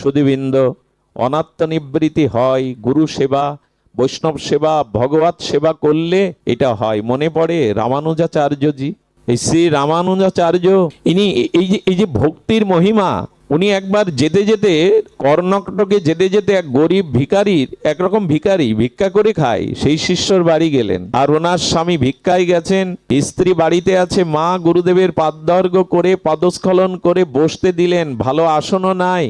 সুদীবৃন্দ অনাত্ম নিবৃত্তি হয় গুরু সেবা, বৈষ্ণব সেবা, ভগবত সেবা করলে এটা হয়। মনে পড়ে রামানুজাচার্যজি? এই শ্রী রামানুজাচার্য, ইনি এই যে এই যে ভক্তির মহিমা, উনি একবার যেতে যেতে কর্ণাটকে যেতে যেতে এক গরিব ভিকারির, একরকম ভিকারি ভিক্ষা করে খায়। সেই শিষ্যর বাড়ি গেলেন। আর ওনার স্বামী ভিক্ষায় গেছেন। স্ত্রী বাড়িতে আছে মা, গুরুদেবের পাদর্ঘ করে, পদস্খলন করে বসতে দিলেন। ভালো আসনও নাই।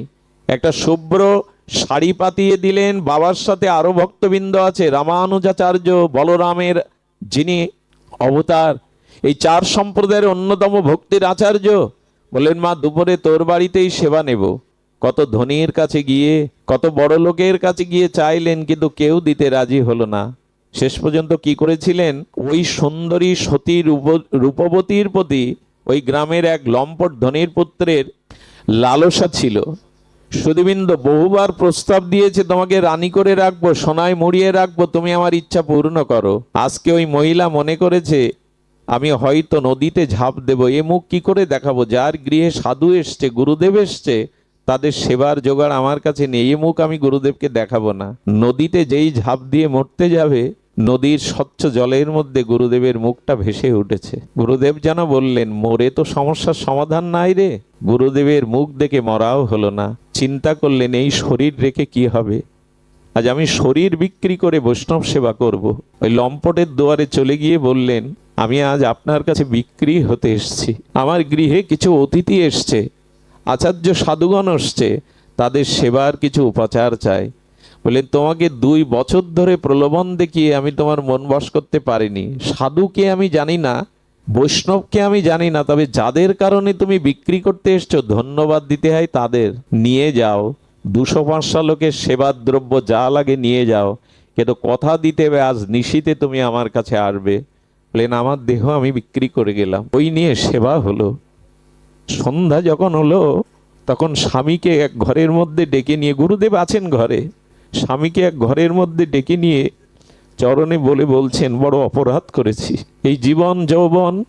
একটা শুভ্র শাড়ি পাতিয়ে দিলেন। বাবার সাথে আরও ভক্তবৃন্দ আছে, রামানুজাচার্য বলরামের যিনি অবতার। এই চার সম্প্রদায়ের অন্যতম ভক্তির আচার্য। বললেন, মা, দুপুরে তোর বাড়িতেই সেবা নেব। কত ধনীর কাছে গিয়ে, কত বড় লোকের কাছে গিয়ে চাইলেন, কিন্তু কেউ দিতে রাজি হলো না। শেষ পর্যন্ত কি করেছিলেন? ওই সুন্দরী সতী রূপ- রূপবতীর প্রতি ওই গ্রামের এক লম্পট ধনীর পুত্রের লালসা ছিল। সুদীবিন্দ বহুবার প্রস্তাব দিয়েছে, তোমাকে রানী করে রাখব, সোনায় মুড়িয়ে রাখব, তুমি আমার ইচ্ছা পূর্ণ করো। আজকে ওই মহিলা মনে করেছে, আমি হয়তো নদীতে ঝাঁপ দেব, এ মুখ কি করে দেখাবো? যার গৃহে সাধু এসছে, গুরুদেব এসছে, তাদের সেবার জোগাড় আমার কাছে নেই, এ মুখ আমি গুরুদেবকে দেখাবো না। নদীতে যেই ঝাঁপ দিয়ে মরতে যাবে নদীর স্বচ্ছ জলের মধ্যে গুরুদেবের মুখটা ভেসে উঠেছে। গুরুদেব যেন বললেন, মোরে তো সমস্যার সমাধান নাই রে। গুরুদেবের মুখ দেখে মরাও হলো না। চিন্তা করলেন, এই শরীর রেখে কি হবে? আজ আমি শরীর বিক্রি করে বৈষ্ণব সেবা করব। ওই লম্পটের দুয়ারে চলে গিয়ে বললেন, আমি আজ আপনার কাছে বিক্রি হতে এসছি। আমার গৃহে কিছু অতিথি এসছে। আচার্য সাধুগণ এসছে তাদের সেবার কিছু উপাচার চাই। বললেন তোমাকে দুই বছর ধরে প্রলোভন দেখিয়ে আমি তোমার মন বশ করতে পারিনি। সাধুকে আমি জানি না, বৈষ্ণবকে আমি জানি না, তবে যাদের কারণে তুমি বিক্রি করতে এসছো, ধন্যবাদ দিতে হয় তাদের। নিয়ে যাও। দুশো পাঁচশো লোকের সেবার দ্রব্য যা লাগে নিয়ে যাও। কিন্তু কথা দিতে হবে, আজ নিশিতে তুমি আমার কাছে আসবে। বললেন আমার দেহ আমি বিক্রি করে গেলাম। ওই নিয়ে সেবা হলো। সন্ধ্যা যখন হলো, তখন স্বামীকে এক ঘরের মধ্যে ডেকে নিয়ে, গুরুদেব আছেন ঘরে? স্বামীকে এক ঘরের মধ্যে ডেকে নিয়ে চরণে বলে বলছেন, বড় অপরাধ করেছি। এই জীবন যৌবন,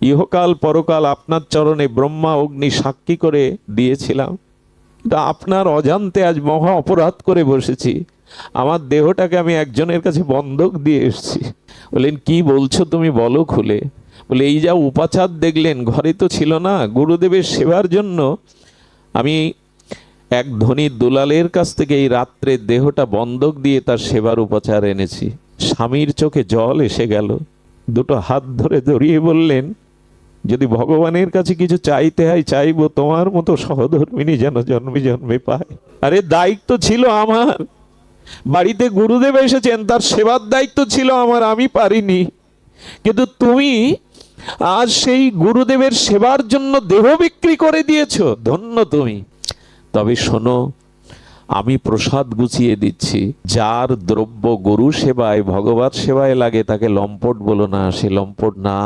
ইহকাল পরকাল আপনার চরণে ব্রহ্মা, অগ্নি সাক্ষী করে দিয়েছিলাম। তা আপনার অজান্তে আজ মহা অপরাধ করে বসেছি। আমার দেহটাকে আমি একজনের কাছে বন্ধক দিয়ে এসেছি। বললেন কি বলছো তুমি? বলো খুলে। বলে, এই যা উপাচার দেখলেন, ঘরে তো ছিল না। গুরুদেবের সেবার জন্য আমি এক ধনী দুলালের কাছ থেকে এই রাত্রে দেহটা বন্ধক দিয়ে তার সেবার উপচার এনেছি। স্বামীর চোখে জল এসে গেল। দুটো হাত ধরে জড়িয়ে বললেন, যদি ভগবানের কাছে কিছু চাইতে হয়, চাইব তোমার মতো সহধর্মিনী যেন জন্মে জন্মে পায়। আরে, দায়িত্ব ছিল আমার। বাড়িতে গুরুদেব এসেছেন, তার সেবার দায়িত্ব ছিল আমার, আমি পারিনি। কিন্তু তুমি আজ সেই গুরুদেবের সেবার জন্য দেহ বিক্রি করে দিয়েছ, ধন্য তুমি। তবে শোনো, আমি প্রসাদ গুছিয়ে দিচ্ছি। যার দ্রব্য গরু সেবায়, ভগবত সেবায় লাগে, তাকে লম্পট বলো না, সে লম্পট না।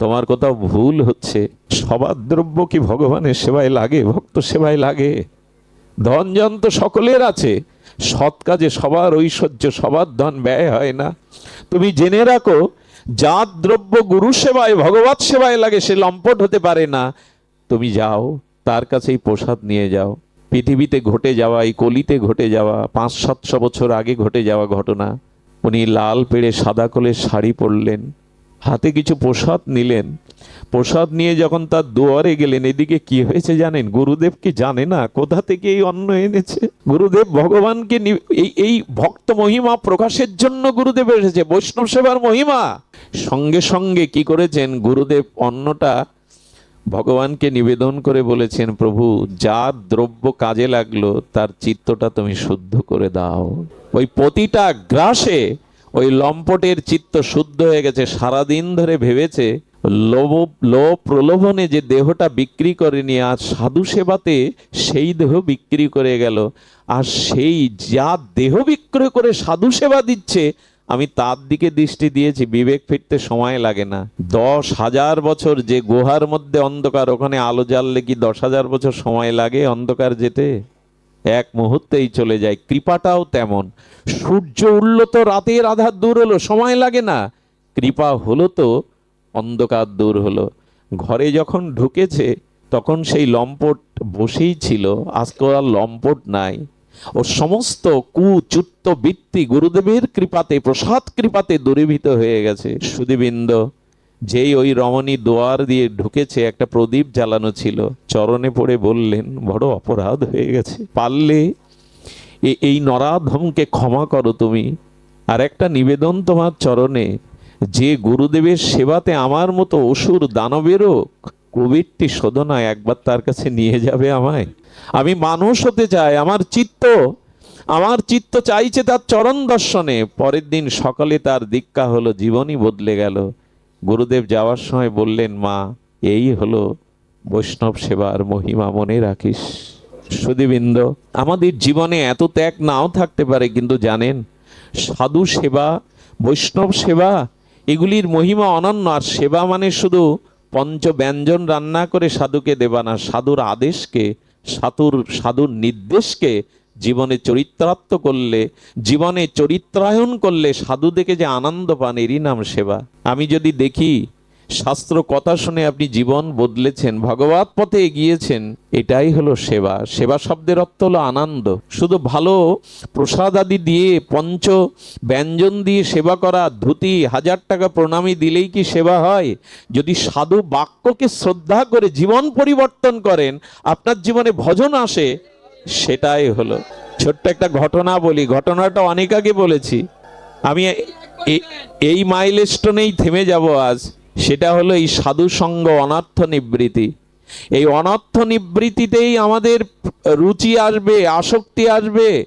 তোমার কোথাও ভুল হচ্ছে। সবার দ্রব্য কি ভগবানের সেবায় লাগে, ভক্ত সেবায় লাগে? ধনজন তো সকলের আছে। সৎ কাজে সবার ঐশ্বর্য, সবার ধন ব্যয় হয় না। তুমি জেনে রাখো, যার দ্রব্য গুরু সেবায়, ভগবত সেবায় লাগে, সে লম্পট হতে পারে না। তুমি যাও তার কাছেই প্রসাদ নিয়ে যাও। পৃথিবীতে ঘটে যাওয়া, এই কলিতে ঘটে যাওয়া পাঁচ সাতশো বছর আগে ঘটে যাওয়া ঘটনা, উনি লাল পেড়ে সাদা কোলের শাড়ি পরলেন, হাতে কিছু প্রসাদ নিলেন। প্রসাদ নিয়ে যখন তার দুয়ারে গেলেন, এদিকে কি হয়েছে জানেন? গুরুদেব কি জানে না? কোথা থেকে এই অন্ন এনেছে? গুরুদেব ভগবানকে এই এই ভক্ত মহিমা প্রকাশের জন্য গুরুদেব এসেছে, বৈষ্ণব সেবার মহিমা। সঙ্গে সঙ্গে কি করেছেন? গুরুদেব অন্নটা ভগবানকে নিবেদন করে বলেছেন, প্রভু যার দ্রব্য কাজে লাগল, তার চিত্তটা তুমি শুদ্ধ করে দাও। ওই প্রতিটা গ্রাসে ওই লম্পটের চিত্ত শুদ্ধ হয়ে গেছে, সারাদিন ধরে ভেবেছে, লোভ লোভ প্রলোভনে যে দেহটা বিক্রি করেনি, আজ সাধু সেবাতে সেই দেহ বিক্রি করে গেল। আর সেই যা দেহ বিক্রয় করে সাধু সেবা দিচ্ছে আমি তার দিকে দৃষ্টি দিয়েছি, বিবেক ফিরতে সময় লাগে না। দশ হাজার বছর যে গুহার মধ্যে অন্ধকার, ওখানে আলো জ্বাললে কি দশ হাজার বছর সময় লাগে অন্ধকার যেতে? এক মুহূর্তেই চলে যায়, কৃপাটাও তেমন। সূর্য উঠল তো, রাতের আধার দূর হলো, সময় লাগে না। কৃপা হলো তো, অন্ধকার দূর হলো। ঘরে যখন ঢুকেছে, তখন সেই লম্পট বসেই ছিল আজকে আর লম্পট নাই। ও সমস্ত কুচুত্ত বৃত্তি গুরুদেবের কৃপাতে, প্রসাদ কৃপাতে দূরীভূত হয়ে গেছে। সুদীবৃন্দ যেই ওই রমণী দোয়ার দিয়ে ঢুকেছে, একটা প্রদীপ জ্বালানো ছিল, চরণে পড়ে বললেন, বড় অপরাধ হয়ে গেছে। পারলে এই নরাধমকে ক্ষমা করো তুমি। আর একটা নিবেদন তোমার চরণে, যে গুরুদেবের সেবাতে আমার মতো অসুর দানবেরও কোভিডটি শোধনায় একবার তার কাছে নিয়ে যাবে আমায়। আমি মানুষ হতে চাই, আমার চিত্ত আমার চিত্ত চাইছে তার চরণ দর্শনে। পরের দিন সকালে তার দীক্ষা হলো, জীবনই বদলে গেল। গুরুদেব যাওয়ার সময় বললেন, মা, এই হলো বৈষ্ণব সেবার মহিমা, মনে রাখিস। সুদীবৃন্দ আমাদের জীবনে এত ত্যাগ নাও থাকতে পারে, কিন্তু জানেন, সাধু সেবা, বৈষ্ণব সেবা, এগুলির মহিমা অনন্য। আর সেবা মানে শুধু পঞ্চ ব্যঞ্জন রান্না করে সাধুকে দেবা না সাধুর আদেশকে, সাধুর সাধুর নির্দেশকে জীবনে চরিত্রাত্ম করলে, জীবনে চরিত্রায়ন করলে সাধু দেখে যে আনন্দ পান, এরই নাম সেবা। আমি যদি দেখি শাস্ত্র কথা শুনে আপনি জীবন বদলেছেন, ভগবত পথে এগিয়েছেন, এটাই হলো সেবা। সেবা শব্দের অর্থ হলো আনন্দ। শুধু ভালো প্রসাদ আদি দিয়ে পঞ্চ ব্যঞ্জন দিয়ে সেবা করা, ধুতি, হাজার টাকা প্রণামী দিলেই কি সেবা হয়? যদি সাধু বাক্যকে শ্রদ্ধা করে জীবন পরিবর্তন করেন, আপনার জীবনে ভজন আসে, সেটাই হলো। ছোট্ট একটা ঘটনা বলি, ঘটনাটা অনেক আগে বলেছি। আমি এই মাইলস্টোনেই থেমে যাব আজ। সেটা হলো এই সাধু সঙ্গ অনর্থ নিবৃত্তি। এই অনার্থ নিবৃত্তিতেই আমাদের রুচি আসবে, আসক্তি আসবে,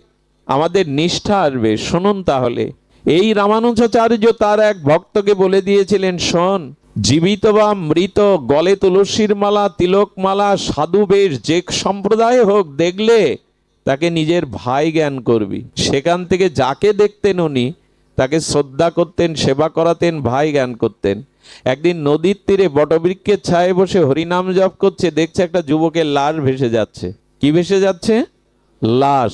আমাদের নিষ্ঠা আসবে। শুনুন তাহলে। এই রামানুজাচার্য তার এক ভক্তকে বলে দিয়েছিলেন, শোন, জীবিত বা মৃত, গলে তুলসীর মালা, তিলক মালা, সাধু বেশ, যে সম্প্রদায় হোক, দেখলে তাকে নিজের ভাই জ্ঞান করবি। সেখান থেকে যাকে দেখতেন উনি তাকে শ্রদ্ধা করতেন, সেবা করাতেন, ভাই জ্ঞান করতেন। একদিন নদীর তীরে বটবৃক্ষের ছায়ে বসে হরিনাম জপ করছে, দেখছে একটা যুবকের লাশ ভেসে যাচ্ছে। কি ভেসে যাচ্ছে? লাশ।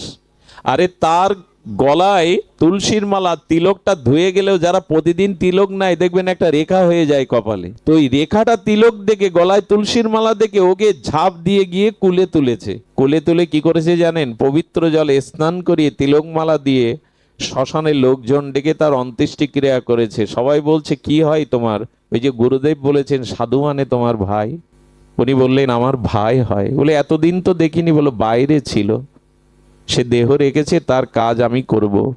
আরে তার গলায় তুলসীর মালা, তিলকটা ধুয়ে গেলেও যারা প্রতিদিন তিলক নাই দেখবেন একটা রেখা হয়ে যায় কপালে। তো ওই রেখাটা তিলক দেখে, গলায় তুলসীর মালা দেখে ওকে ঝাঁপ দিয়ে গিয়ে কুলে তুলেছে। কুলে তুলে কি করেছে জানেন? পবিত্র জলে স্নান করিয়ে তিলক মালা দিয়ে শ্মশানে লোকজন ডেকে তার অন্ত্যেষ্টি ক্রিয়া করেছে। সবাই বলছে, কি হয় তোমার? ওই যে গুরুদেব বলেছেন, সাধু মানে তোমার ভাই। উনি বললেন, আমার ভাই হয়। বলে, এতদিন তো দেখিনি। বলো, বাইরে ছিল। সে দেহ রেখেছে, তার কাজ আমি করব।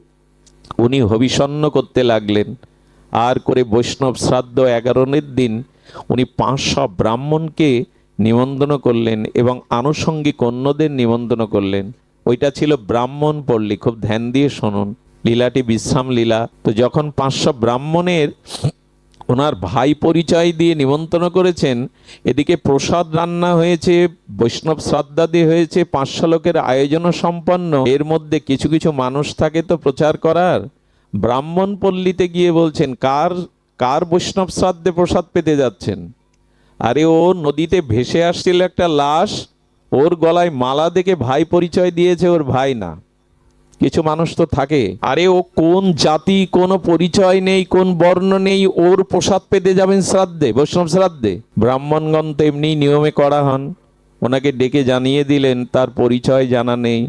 উনি হবিষণ্ণ করতে লাগলেন। আর করে বৈষ্ণব শ্রাদ্ধ এগারোনের দিন উনি পাঁচশো ব্রাহ্মণকে নিমন্ত্রণ করলেন এবং আনুষঙ্গিক অন্যদের নিমন্ত্রণ করলেন। ওইটা ছিল ব্রাহ্মণ পল্লী। খুব ধ্যান দিয়ে শুনুন। লীলাটি বিশ্রাম লীলা। তো যখন পাঁচশো ব্রাহ্মণের ওনার ভাই পরিচয় দিয়ে নিমন্ত্রণ করেছেন, এদিকে প্রসাদ রান্না হয়েছে, বৈষ্ণব শ্রাদ্ধাদি হয়েছে, পাঁচশো লোকের আয়োজন সম্পন্ন। এর মধ্যে কিছু কিছু মানুষ থাকে তো প্রচার করার। ব্রাহ্মণ পল্লীতে গিয়ে বলছেন, কার কার বৈষ্ণব শ্রাদ্ধে প্রসাদ পেতে যাচ্ছেন? আরে ও নদীতে ভেসে আসছিল একটা লাশ, ওর গলায় মালা দেখে ভাই পরিচয় দিয়েছে ওর ভাই না। কিছু মানুষ তো থাকে। আরে ও কোন জাতি, কোন পরিচয় নেই, কোন বর্ণ নেই, ওর প্রসাদ পেতে যাবেন শ্রাদ্ধে, বৈষ্ণব শ্রাদ্ধে। ব্রাহ্মণগণ তো এমনি নিয়মে করা হন। ওনাকে ডেকে জানিয়ে দিলেন, তার পরিচয় জানা নেই।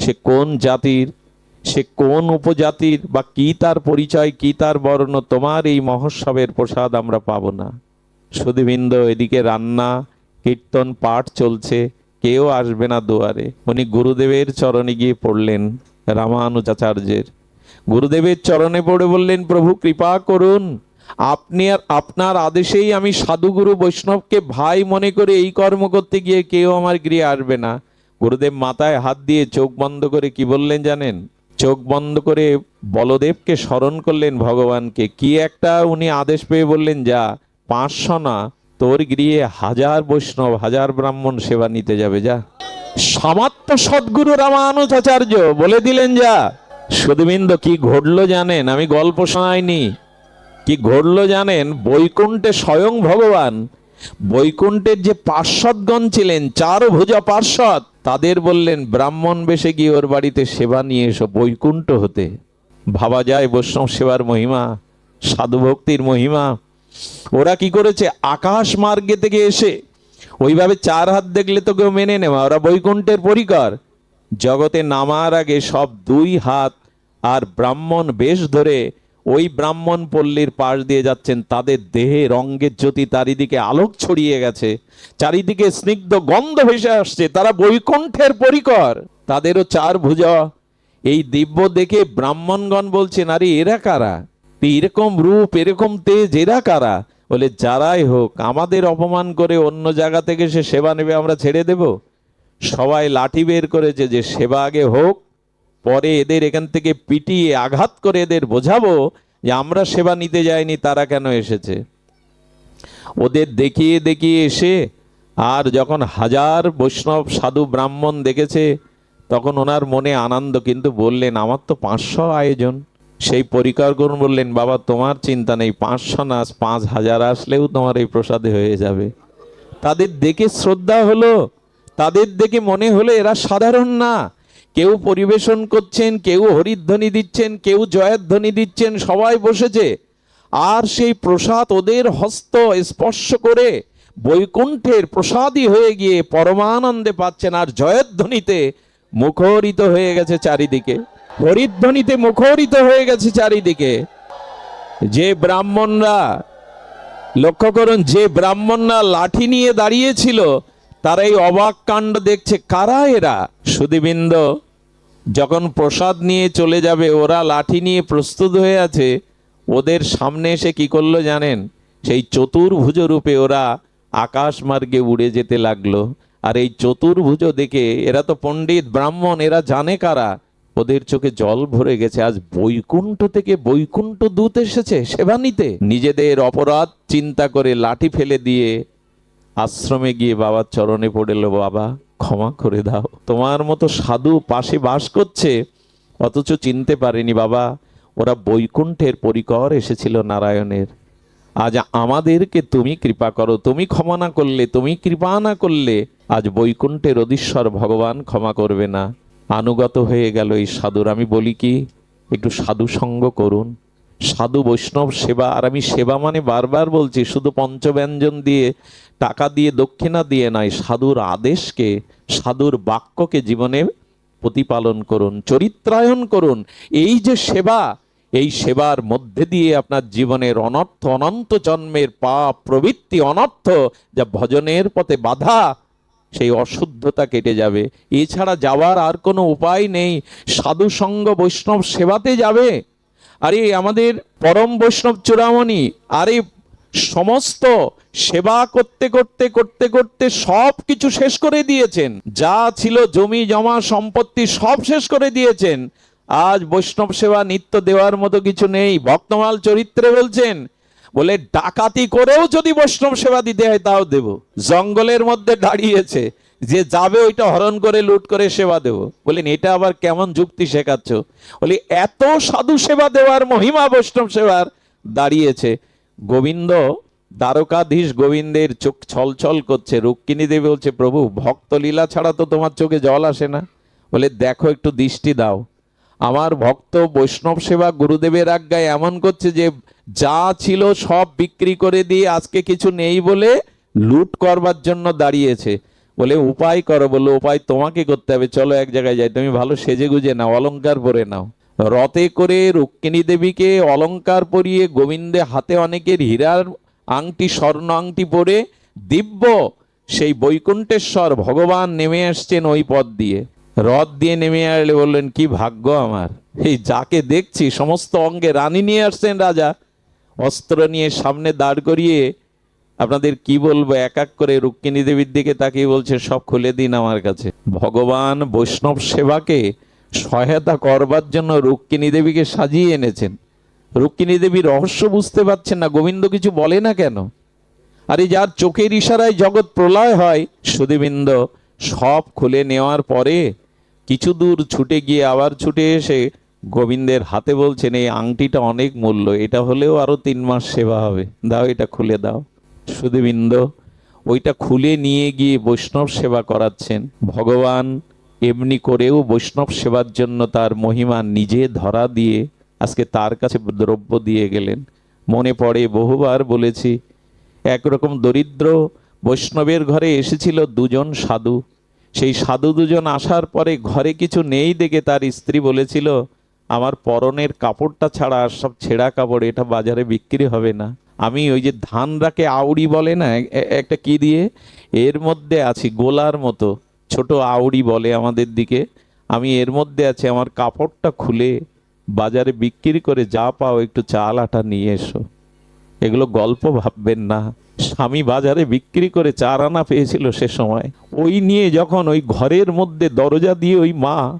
সে কোন জাতির, সে কোন উপজাতির, বা কি তার পরিচয়, কি তার বর্ণ, তোমার এই মহোৎসবের প্রসাদ আমরা পাবো না। সুদীবৃন্দ এদিকে রান্না, কীর্তন, পাঠ চলছে, কেউ আসবে না দুয়ারে। উনি গুরুদেবের চরণে গিয়ে পড়লেন। রামানুজাচার্যের গুরুদেবের চরণে পড়ে বললেন, প্রভু, কৃপা করুন। আপনি আর আপনার আদেশেই আমি সাধুগুরু বৈষ্ণবকে ভাই মনে করে এই কর্ম করতে গিয়ে কেউ আমার গৃহে আসবে না। গুরুদেব মাথায় হাত দিয়ে চোখ বন্ধ করে কি বললেন জানেন? চোখ বন্ধ করে বলদেবকে স্মরণ করলেন ভগবানকে। কি একটা উনি আদেশ পেয়ে বললেন, যা, পাঁচশো না, তোর গৃহে হাজার বৈষ্ণব, হাজার ব্রাহ্মণ সেবা নিতে যাবে, যা। সমাত্ম সদ্গুরু রামানুজাচার্য, বলে দিলেন যা। সুদবিন্দ কি ঘটলো জানেন? আমি গল্প শোনাইনি। কি ঘটলো জানেন? বৈকুণ্ঠে স্বয়ং ভগবান। বৈকুণ্ঠের যে পার্শ্বদগণ ছিলেন চার ভুজা পার্শ্বদ, তাদের বললেন, ব্রাহ্মণ বেশে গিয়ে ওর বাড়িতে সেবা নিয়ে এসো, বৈকুণ্ঠ হতে। ভাবা যায় বৈষ্ণব সেবার মহিমা সাধু ভক্তির মহিমা। ওরা কি করেছে? আকাশ মার্গে থেকে এসে ওইভাবে চার হাত দেখলে তো কেউ মেনে নেওয়া ওরা বৈকুণ্ঠের পরিকর। জগতে নামার আগে সব দুই হাত আর ব্রাহ্মণ বেশ ধরে ওই ব্রাহ্মণ পল্লীর পাশ দিয়ে যাচ্ছেন, তাদের দেহে রঙ্গের জ্যোতি চারিদিকে আলোক ছড়িয়ে গেছে, চারিদিকে স্নিগ্ধ গন্ধ ভেসে আসছে, তারা বৈকুণ্ঠের পরিকর। তাদেরও চার ভুজা। এই দিব্য দেখে ব্রাহ্মণগণ বলছেন, আরে এরা কারা? এরকম রূপ, এরকম তেজ, এরা কারা? বলে, যারাই হোক, আমাদের অপমান করে অন্য জায়গা থেকে সে সেবা নেবে, আমরা ছেড়ে দেব? সবাই লাঠি বের করেছে যে, সেবা আগে হোক, পরে এদের এখান থেকে পিটিয়ে আঘাত করে এদের বোঝাবো যে, আমরা সেবা নিতে যাইনি, তারা কেন এসেছে? ওদের দেখিয়ে দেখিয়ে এসে, আর যখন হাজার বৈষ্ণব সাধু ব্রাহ্মণ দেখেছে, তখন ওনার মনে আনন্দ, কিন্তু বললেন, আমার তো পাঁচশো আয়োজন। সেই পরিকার করুন বললেন, বাবা, তোমার চিন্তা নেই, পাঁচশো নাচ, পাঁচ হাজার আসলেও তোমার এই প্রসাদে হয়ে যাবে। তাদের দেখে শ্রদ্ধা হলো, তাদের দেখে মনে হলো এরা সাধারণ না। কেউ পরিবেশন করছেন, কেউ হরিধ্বনি দিচ্ছেন, কেউ জয়ধ্বনি দিচ্ছেন, সবাই বসেছে। আর সেই প্রসাদ ওদের হস্ত স্পর্শ করে বৈকুণ্ঠের প্রসাদই হয়ে গিয়ে পরমানন্দে পাচ্ছেন, আর জয়ধ্বনিতে মুখরিত হয়ে গেছে চারিদিকে। হরিধ্বনিতে মুখরিত হয়ে গেছে চারিদিকে। যে ব্রাহ্মণরা, লক্ষ্য করুন, যে ব্রাহ্মণরা লাঠি নিয়ে দাঁড়িয়েছিল, তারা এই অবাক কাণ্ড দেখছে। কারা এরা? সুদীবৃন্দ, যখন প্রসাদ নিয়ে চলে যাবে, ওরা লাঠি নিয়ে প্রস্তুত হয়ে আছে, ওদের সামনে এসে কি করল জানেন? সেই চতুর্ভুজ রূপে ওরা আকাশ মার্গে উড়ে যেতে লাগল। আর এই চতুর্ভুজ দেখে এরা তো পণ্ডিত, ব্রাহ্মণ, এরা জানে কারা? ওদের চোখে জল ভরে গেছে। আজ বৈকুণ্ঠ থেকে বৈকুণ্ঠ দূত এসেছে সেবা নিতে। নিজেদের অপরাধ চিন্তা করে লাঠি ফেলে দিয়ে আশ্রমে গিয়ে বাবার চরণে পড়েল, বাবা, ক্ষমা করে দাও। তোমার মতো সাধু পাশে বাস করছে, অথচ চিনতে পারেনি বাবা, ওরা বৈকুণ্ঠের পরিকর এসেছিল নারায়ণের। আজ আমাদেরকে তুমি কৃপা করো, তুমি ক্ষমা না করলে, তুমি কৃপা না করলে, আজ বৈকুণ্ঠের অধীশ্বর ভগবান ক্ষমা করবে না। আনুগত হয়ে গেল এই সাধুর। আমি বলি কি, একটু সাধু সঙ্গ করুন। সাধু বৈষ্ণব সেবা, আর আমি সেবা মানে বারবার বলছি, শুধু পঞ্চব্যঞ্জন দিয়ে, টাকা দিয়ে, দক্ষিণা দিয়ে নয়, সাধুর আদেশকে, সাধুর বাক্যকে জীবনে প্রতিপালন করুন, চরিত্রায়ন করুন। এই যে সেবা, এই সেবার মধ্যে দিয়ে আপনার জীবনের অনর্থ, অনন্ত জন্মের পাপ প্রবৃত্তি অনর্থ, যা ভজনের পথে বাধা, সেই অশুদ্ধতা কেটে যাবে। এছাড়া যাওয়ার আর কোনো উপায় নেই। সাধু সঙ্গ বৈষ্ণব সেবাতে যাবে। আরে, আমাদের পরম বৈষ্ণব চূড়ামণি, আরে, সমস্ত সেবা করতে করতে করতে করতে সব কিছু শেষ করে দিয়েছেন। যা ছিল জমি, জমা, সম্পত্তি সব শেষ করে দিয়েছেন। আজ বৈষ্ণব সেবা নিত্য দেওয়ার মতো কিছু নেই। ভক্তমাল চরিত্রে বলছেন, বলে, ডাকাতি করেও যদি বৈষ্ণব সেবা দিতে হয় তাও দেব। জঙ্গলের মধ্যে দাঁড়িয়েছে। যে যাবে ওইটা হরণ করে, লুট করে সেবা দেব। বলেন এটা আবার কেমন যুক্তি শেখাচ্ছ? বলি, এত সাধু সেবা দেওয়ার, মহিমা বৈষ্ণব সেবার দাঁড়িয়েছে। গোবিন্দ, দ্বারকাধীশ গোবিন্দের চোখ ছলছল করছে। রুক্মিণী দেবী বলছে, প্রভু, ভক্ত লীলা ছাড়া তো তোমার চোখে জল আসে না। বলে, দেখো, একটু দৃষ্টি দাও। আমার ভক্ত বৈষ্ণব সেবা গুরুদেবের আজ্ঞায় এমন করছে যে, যা ছিল সব বিক্রি করে দিয়ে আজকে কিছু নেই বলে লুট করবার জন্য দাঁড়িয়েছে। বলে, উপায় করো বলে উপায় তোমাকে করতে হবে। চলো এক জায়গায় যাই। তুমি ভালো সেজে গুজে নাও অলঙ্কার পরে নাও। রথে করে রুক্মিণী দেবীকে অলংকার পরিয়ে গোবিন্দে হাতে অনেকের হীরার আংটি, স্বর্ণ আংটি পরে দিব্য সেই বৈকুণ্ঠেশ্বর ভগবান নেমে আসছেন ওই পথ দিয়ে। রথ দিয়ে নেমে আসলে বললেন, কি ভাগ্য আমার। এই যাকে দেখছি, সমস্ত অঙ্গে রানী নিয়ে আসছেন রাজা। অস্ত্র নিয়ে সামনে দাঁড় করিয়ে আপনাদের কি বলব, এক এক করে রুক্মিণী দেবীর দিকে তাকিয়ে বলছে, সব খুলে দিন আমার কাছে। ভগবান বৈষ্ণব সেবাকে সহায়তা করবার জন্য রুক্মিণী দেবীকে সাজিয়ে এনেছেন। রুক্মিণী দেবী রহস্য বুঝতে পারছেন না, গোবিন্দ কিছু বলে না কেন? আরে যার চোখের ইশারায় জগৎ প্রলয় হয়, সুদীবিন্দ, সব খুলে নেওয়ার পরে কিছু দূর ছুটে গিয়ে আবার ছুটে এসে গোবিন্দের হাতে বলছেন, এই আংটিটা অনেক মূল্য, এটা হলেও আরও তিন মাস সেবা হবে। দাও, এটা খুলে দাও। সুদীবিন্দ ওইটা খুলে নিয়ে গিয়ে বৈষ্ণব সেবা করাচ্ছেন। ভগবান এমনি করেও বৈষ্ণব সেবার জন্য তার মহিমা নিজে ধরা দিয়ে আজকে তার কাছে দ্রব্য দিয়ে গেলেন। মনে পড়ে, বহুবার বলেছি, একরকম দরিদ্র বৈষ্ণবের ঘরে এসেছিল দুজন সাধু। সেই সাধু দুজন আসার পরে ঘরে কিছু নেই দেখে তার স্ত্রী বলেছিল, আমার পরনের কাপড়টা ছাড়া আর সব ছেঁড়া কাপড়, এটা বাজারে বিক্রি হবে না। আমি ওই যে ধান রাখে আউড়ি বলে না একটা কি দিয়ে? এর মধ্যে আছি, গোলার মতো। ছোট আউড়ি বলে আমাদের দিকে। আমি এর মধ্যে আছি, আমার কাপড়টা খুলে বাজারে বিক্রি করে যা পাও একটু চাল আটা নিয়ে এসো। এগুলো গল্প ভাববেন না। স্বামী বাজারে বিক্রি করে চার আনা পেয়েছিল সে সময়। ওই নিয়ে যখন ওই ঘরের মধ্যে দরজা দিয়ে ওই মা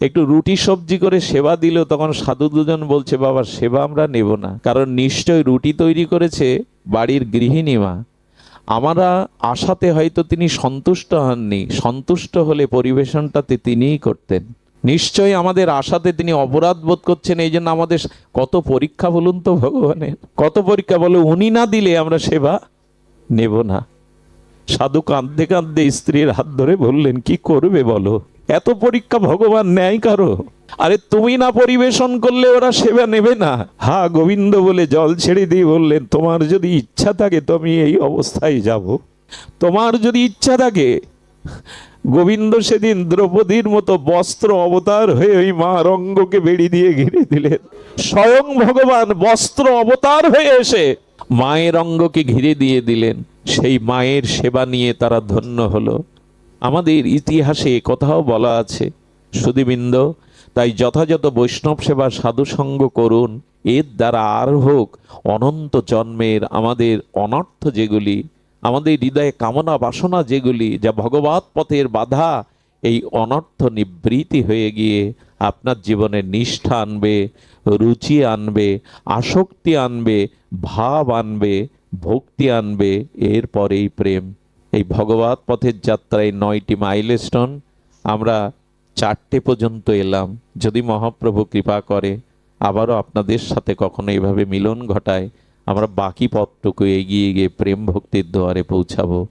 একটু রুটি সবজি করে সেবা দিল তখন সাধু দুজন বলছে, বাবা, সেবা আমরা নেব না। কারণ নিশ্চয় রুটি তৈরি করেছে বাড়ির গৃহিণী মা। আমরা আশাতে হয়তো তিনি সন্তুষ্ট হননি। সন্তুষ্ট হলে পরিবেশনটাতে তিনিই করতেন। নিশ্চয়ই আমাদের আশাতে তিনি অপরাধ বোধ করছেন। এই জন্য আমাদের কত পরীক্ষা বলুন তো ভগবানের। কত পরীক্ষা বলো, উনি না দিলে আমরা সেবা নেব না। সাধু কাঁদতে কাঁদতে স্ত্রীর হাত ধরে বললেন, কি করবে বলো? এত পরীক্ষা ভগবান নেয় কারও? আরে তুমি না পরিবেশন করলে ওরা সেবা নেবে না। হা, গোবিন্দ বলে জল ছেড়ে দিয়ে বললেন, তোমার যদি ইচ্ছা থাকে তো আমি এই অবস্থায় যাব। তোমার যদি ইচ্ছা থাকে, গোবিন্দ সেদিন দ্রৌপদীর মতো বস্ত্র অবতার হয়ে ওই মা রঙ্গকে বেড়ি দিয়ে ঘিরে দিলেন। স্বয়ং ভগবান বস্ত্র অবতার হয়ে এসে মায়ের অঙ্গকে ঘিরে দিয়ে দিলেন। সেই মায়ের সেবা নিয়ে তারা ধন্য হলো। আমাদের ইতিহাসে কথাও বলা আছে সুদীবৃন্দ তাই যথাযথ বৈষ্ণব সেবা সাধুসঙ্গ করুন। এর দ্বারা আর হোক, অনন্ত জন্মের আমাদের অনর্থ যেগুলি, আমাদের হৃদয়ে কামনা বাসনা যেগুলি, যা ভগবত পথের বাধা, এই অনর্থ নিবৃত্তি হয়ে গিয়ে আপনার জীবনে নিষ্ঠা আনবে, রুচি আনবে, আসক্তি আনবে, ভাব আনবে, ভক্তি আনবে, এরপরেই প্রেম। এই ভগবত পথের যাত্রায় নয়টি মাইলস্টোন। আমরা চারটে পর্যন্ত এলাম। যদি মহাপ্রভু কৃপা করে, আবারও আপনাদের সাথে কখনো এভাবে মিলন ঘটায়, আমরা বাকি পথটুকু এগিয়ে গিয়ে প্রেম ভক্তির দোয়ারে পৌঁছাবো।